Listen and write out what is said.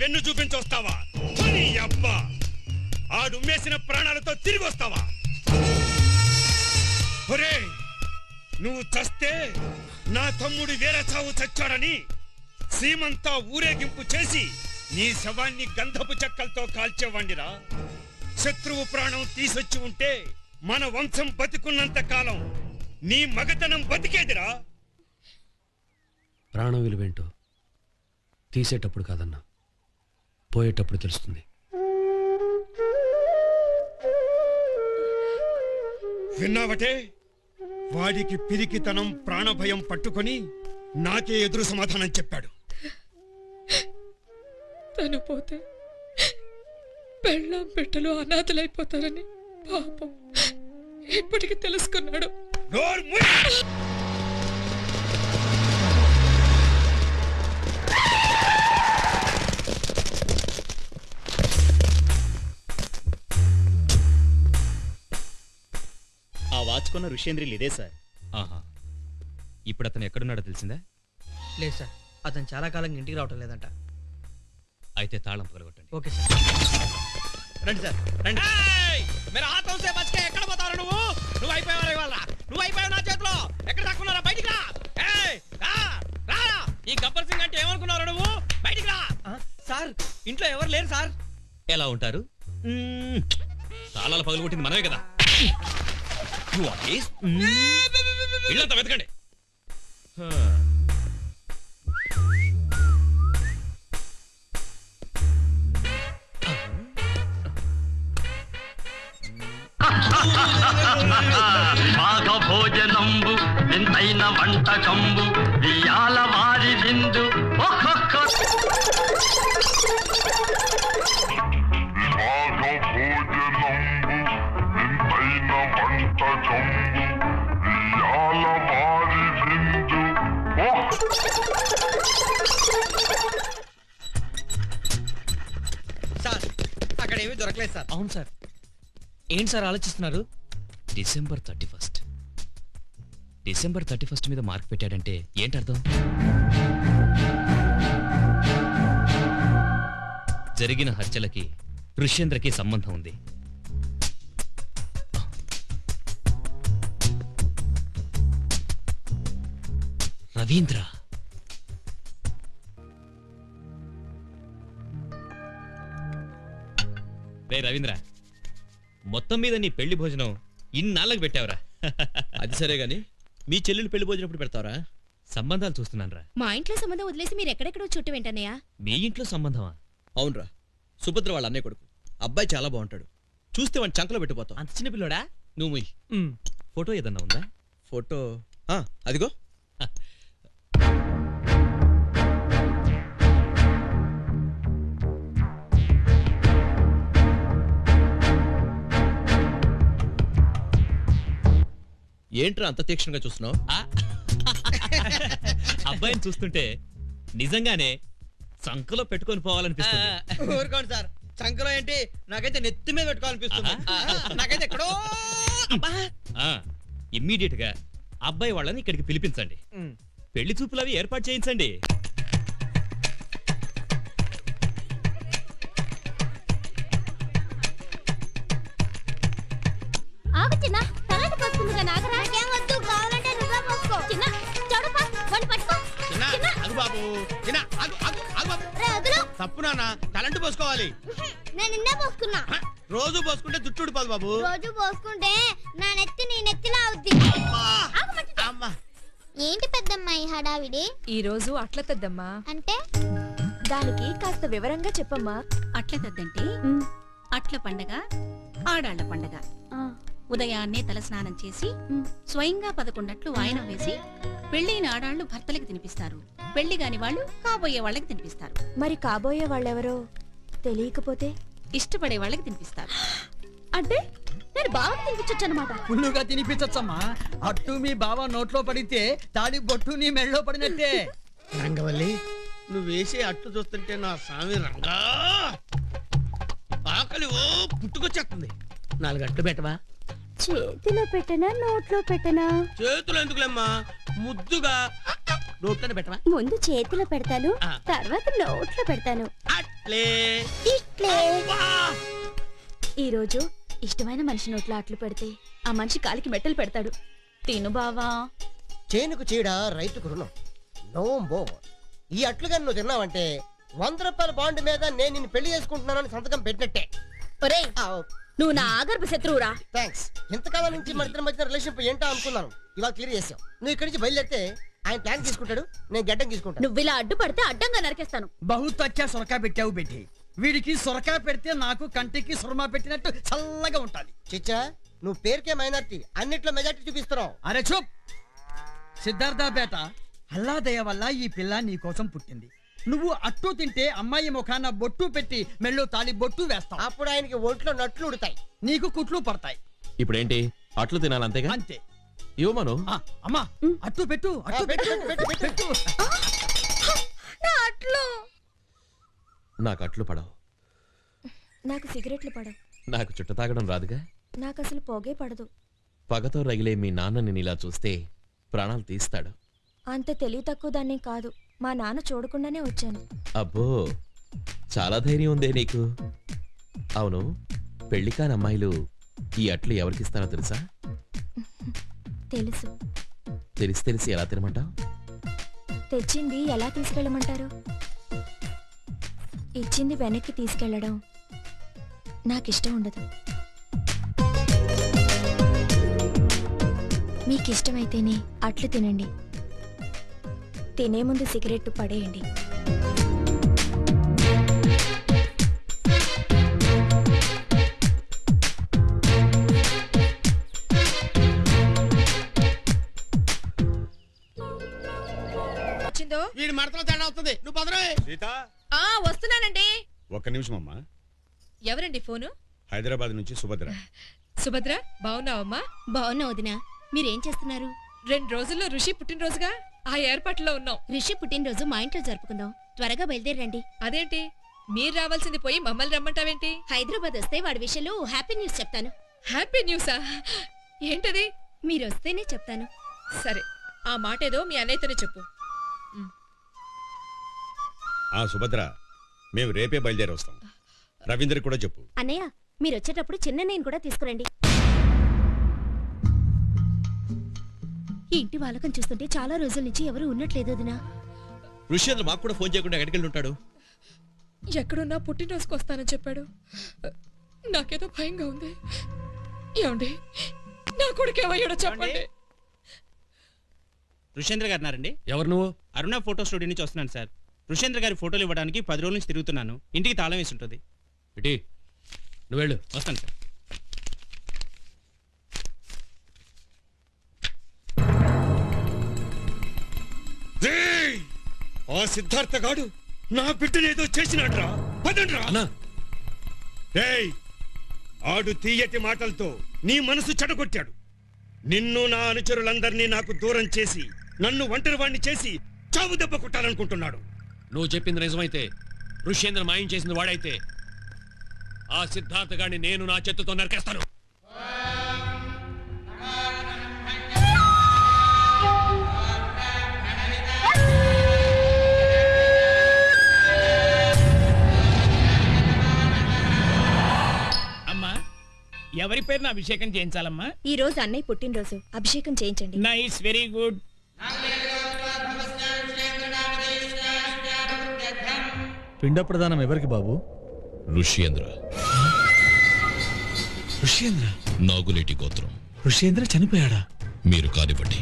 వెన్ను చూపించొస్తావా నీ అబ్బా. ఆడుమ్మేసిన ప్రాణాలతో తిరిగి వస్తావా? ఒరే నువ్వు చస్తే నా తమ్ముడు వేరే చావు చచ్చాడని సీమంతా ఊరేగింపు చేసి నీ శవాన్ని గంధపు చెక్కలతో కాల్చేవాణ్ణిరా. శత్రువు ప్రాణం తీసొచ్చి ఉంటే మన వంశం బతికున్నంత కాలం నీ మగతనం బతికేదిరా? ప్రాణం విలువేంటో తీసేటప్పుడు కాదన్నా. పోయేటప్పుడు తెలుస్తుంది. విన్నావటే? వాడికి పిరికితనం ప్రాణభయం పట్టుకొని నాకే ఎదురు సమాధానం చెప్పాడు. తను పోతే పెళ్ళాం పెట్టలు అనాథలైపోతారని పాపం ఇప్పటికి తెలుసుకున్నాడు. నోరు మూయ్! ఆ వాచ్ కొన్న ఋషేంద్రిలు ఇదే సార్. ఆహా. ఇప్పుడు అతను ఎక్కడున్నాడో తెలిసిందా? లేదు సార్. అతను చాలా కాలంగా ఇంటికి రావటం లేదంట. అయితే తాళం పగలగొట్టండి ఓకే సార్. రండి సార్ రండి. మీరు హాతం సే బస్కే ఎక్కడ పోతావు నువ్వు? నువ్వు అయిపోయావు ఇవాళ? నువ్వు అయిపోయావు నా చేతిలో? ఎక్కడ దాక్కున్నారా? బయటికి రా! ఏయ్, రా! రా! ఈ గబ్బర్ సింగ్ అంటే ఏమనుకున్నావు నువ్వు? బయటికి రా! సార్ ఇంట్లో ఎవరు లేరు సార్? ఎలా ఉంటారు. తాళాలు పగలగొట్టింది మనమే కదా. You are this? ఇల్లంతా వెతకండి హా. భోజనంబు వింతైన వంటకంబు అక్కడ ఏమీ దొరకలేదు సార్. అవును సార్. ఏంటి సార్ ఆలోచిస్తున్నారు? December thirty first. December thirty first మీద మార్క్ పెట్టాడంటే ఏంటి అర్థం? జరిగిన హత్యలకి ఋష్యేంద్రకి సంబంధం ఉంది. రవీంద్ర! రవీంద్ర మొత్తం మీద నీ పెళ్ళి భోజనం ఇన్నాళ్ళకి పెట్టావురా. అది సరే గాని మీ చెల్లెలు పెళ్ళి భోజనప్పుడు పెడతారా సంబంధాలు చూస్తున్నానురా. మా ఇంట్లో సంబంధం వదిలేసి మీరు ఎక్కడెక్కడో చుట్టూ వెంటన్నయ్యా? మీ ఇంట్లో సంబంధమా? అవునరా సుభద్ర వాళ్ళ అన్నయ్య కొడుకు. అబ్బాయి చాలా బాగుంటాడు. చూస్తే వాడిని చంకలో పెట్టిపోతాం. అంత చిన్న పిల్లోడా? నువ్వు మొయ్. ఫోటో ఏదన్నా ఉందా? ఫోటో ఆ, అదిగో. ఏంట్రా అంత తీక్షణంగా చూస్తున్నావు? అబ్బాయిని చూస్తుంటే నిజంగానే సంకలో పెట్టుకొని పోవాలనిపిస్తుంది. ఊరుకోండి సార్. చంకలో ఏంటి? నాకైతే నెత్తి మీద పెట్టుకోవాలనిపిస్తుంది. నాకైతే ఎక్కడో. ఇమ్మీడియట్గా అబ్బాయి వాళ్ళని ఇక్కడికి పిలిపించండి. పెళ్ళి చూపులు అవి ఏర్పాటు చేయించండి. నాన్న తలంటి పోసుకోవాలి. నేను నిన్నే పోసుకున్నా. రోజు పోసుకుంటే జుట్టు ఊడిపోదు బాబు. రోజు పోసుకుంటే నా నెత్తి నీ నెత్తిలా అవుద్ది. అమ్మా ఏంటి పెద్దమ్మాయి హడావిడి? ఈ రోజు అట్ల తెద్దమ్మా. అంటే? దానికి కాస్త వివరంగా చెప్పమ్మా. అట్ల తద్దంటే అట్ల పండగ ఆడాళ్ళ పండగ. ఉదయాన్నే తలస్నానం చేసి స్వయంగా పదకొండట్లు వాయనం వేసి పెళ్ళిన ఆడాళ్ళు భర్తలకు తినిపిస్తారు. పెళ్ళి కాని వాళ్ళు కాబోయే వాళ్ళకి తినిపిస్తారు. మరి కాబోయే వాళ్ళెవరో తెలియకపోతే? ఇష్టపడే వాళ్ళకి తినిపిస్తారు. అంటే నేను బాగా తినిపించొచ్చు అనమాట ఫుల్లుగా తినిపించచ్చమ్మా. అట్టు మీ బావ నోట్లో పడితే తాడి బొట్టు నీ మెళ్ళలో పడినట్టే. రంగవల్లి నువ్వు వేసే అట్లు చూస్తుంటే నా స్వామి రంగా! ఆకలి ఓ పుట్టుకొచ్చేస్తుంది. నాలుగు అట్లు పెట్టవా? చేతిలో పెట్టనా నోట్లో పెట్టనా? చేతులు ఎందుకులేమ్మా? ముద్దుగా. నోట్లోనే పెట్టవా? ముందు చేతిలో పెడతాను ఆ. తర్వాత నోట్లో పెడతాను. అట్ ఈ రోజు ఇష్టమైన మనిషి నోట్లో అట్లు పెడితే ఆ మనిషి కాలికి మెట్టలు పెడతాడు. తిను బావా. చేనుకు చీడ రైతుకు రుణం. నోంబో ఈ అట్లుగా నువ్వు తిన్నావంటే వంద రూపాయల బాండ్ మీద నేను నిన్ను పెళ్ళి చేసుకుంటున్నానని సంతకం పెట్టినట్టే. ఒరేయ్ నువ్వు నా ఆగర్భ శత్రువురా. థ్యాంక్స్ ఇంతకాలం నుంచి మన ఇద్దరి మధ్య రిలేషన్ ఏంటో అనుకున్నాను. ఇవాళ క్లియర్ చేసావు నువ్వు ఇక్కడి నుంచి బయలుదేరితే ఆయన ప్లాన్ తీసుకుంటాడు నేను గడ్డం తీసుకుంటాను. నువ్వు ఇలా అడ్డుపడితే అడ్డంగా నరికేస్తాను. బహుత్ అచ్చా సొరకా పెట్టావు పెట్టి వీడికి సొరకా పెడితే నాకు కంటికి సురమా పెట్టినట్టు చల్లగా ఉండాలి చిచ్చా నువ్వు పేరుకే మైనార్టీ అన్నిట్లో మెజార్టీ చూపిస్తున్నావు. అరే చూప్. సిద్ధార్థ బేట అల్లాదయ వల్ల ఈ పిల్ల నీ కోసం పుట్టింది. నువ్వు అట్టు తింటే అమ్మాయి ముఖాన బొట్టు పెట్టి మెళ్ళు తాలి బొట్టు వేస్తావు. అప్పుడు ఆయనకి ఒంట్లో నట్లు ఉడతాయి. నీకు కుట్లు పడతాయి. ఇప్పుడేంటి? అట్లు తినాలి అంతేగా? అంతే. ఇవ్వమను ఆ, అమ్మా అట్టు పెట్టు అట్టు పెట్టు పెట్టు అట్లు. నాకు అట్లు పడవు. నాకు సిగరెట్లు పడవు. నాకు చుట్ట తాగడం రాదుగా? నాకు అసలు పోగే పడదు. పగతో రగిలే మీ నాన్నని ఇలా చూస్తే ప్రాణాలు తీస్తాడు. అంత తెలివి తక్కువ దాన్ని కాదు. మా నాన్న చూడకుండానే వచ్చాను. అబ్బో చాలా ధైర్యం ఉందే నీకు. అవును పెళ్ళి కాని అమ్మాయిలు ఈ అట్లు ఎవరికిస్తారో తెలుసా? తెలుసు. తెలిసి తెలిసి ఎలా తినమంటావు? తెచ్చింది ఎలా తీసుకెళ్ళమంటారు? ఇచ్చింది వెనక్కి తీసుకెళ్ళడం నాకిష్టం ఉండదు. మీకు ఇష్టమైతేనే అట్లు తినండి. తినే ముందు సిగరెట్ పడేయండి. వచ్చిందో? వీడి మడతలో తేడా అవుతుంది నువ్వు పదరే. సీత? ఆ వస్తున్నానండి. ఒక్క నిమిషం అమ్మా. ఎవరండి ఫోను? హైదరాబాద్ నుంచి సుభద్ర. సుభద్ర బాగున్నావమ్మా? బాగున్నా వదినా. మీరేం చేస్తున్నారు? రెండు రోజుల్లో ఋషి పుట్టినరోజుగా? ఆ ఏర్పాట్లో ఉన్నాం. రిషి పుట్టినరోజు మా ఇంట్లో జరుపుకుందాం. త్వరగా బయలుదేరండి. అదేంటి? మీరు రావాల్సింది పోయి మమ్మల్ని రమ్మంటావేంటి? హైదరాబాద్ వస్తే వాడి విషయంలో హ్యాపీ న్యూస్ చెప్తాను. హ్యాపీ న్యూసా? ఏంటది? మీరు వస్తేనే చెప్తాను. సరే ఆ మాట ఏదో మీ అన్నయ్యతోనే చెప్పు. ఆ సుభద్ర మేము రేపే బయలుదేరి వస్తాం రవీంద్ర కూడా చెప్పు. అన్నయ్య మీరు వచ్చేటప్పుడు చిన్న నేను కూడా తీసుకురండి. ఈ ఇంటి వాళ్ళకం చూస్తుంటే చాలా రోజుల నుంచి ఎవరు ఉన్నట్లేదు వదినా ఋష్యేంద్ర మాకు కూడా ఫోన్ చేయకుండా ఎక్కడికి వెళ్ళి ఉంటాడు? ఎక్కడున్నా పుట్టినరోజుకు వస్తానని చెప్పాడు. నాకేదో భయంగా ఉంది. ఏమండి? నా కొడుకు ఏమయ్యాడో చెప్పండి. ఋషేంద్ర గారు ఉన్నారండి? ఎవరు నువ్వు? అరుణ ఫోటో స్టూడియో నుంచి వస్తున్నాను సార్. ఋషేంద్ర గారి ఫోటోలు ఇవ్వడానికి పది రోజుల నుంచి తిరుగుతున్నాను. ఇంటికి తాళం వేసి ఉంటుంది. ఇటీ. నువ్వు వెళ్ళు. వస్తాను సార్. ఆ సిద్ధార్థ గాడు నా బిడ్డనేదో చేసినాడ్రా. పదండ్రా. రేయ్ ఆడు తీయటి మాటలతో నీ మనసు చెడగొట్టాడు. నిన్ను నా అనుచరులందరినీ నాకు దూరం చేసి నన్ను ఒంటరి వాణ్ణి చేసి చావు దెబ్బ కొట్టాలనుకుంటున్నాడు. నువ్వు చెప్పింది నిజమైతే ఋష్యేంద్ర మాయం చేసింది వాడైతే ఆ సిద్ధార్థ గాడిని నేను నా చేతితో నరికేస్తాను. ఎవరి పేరున అభిషేకం చేయించాలమ్మా? ఈ రోజు అన్నయ్య పుట్టినరోజు. అభిషేకం చేయించండి. నైస్ వెరీ గుడ్ పిండ ప్రదానం ఎవరికి బాబు? ఋష్యేంద్ర. ఋష్యేంద్ర? నాగులేటి గోత్రం. ఋష్యేంద్ర చనిపోయాడా? మీరు కానివ్వండి.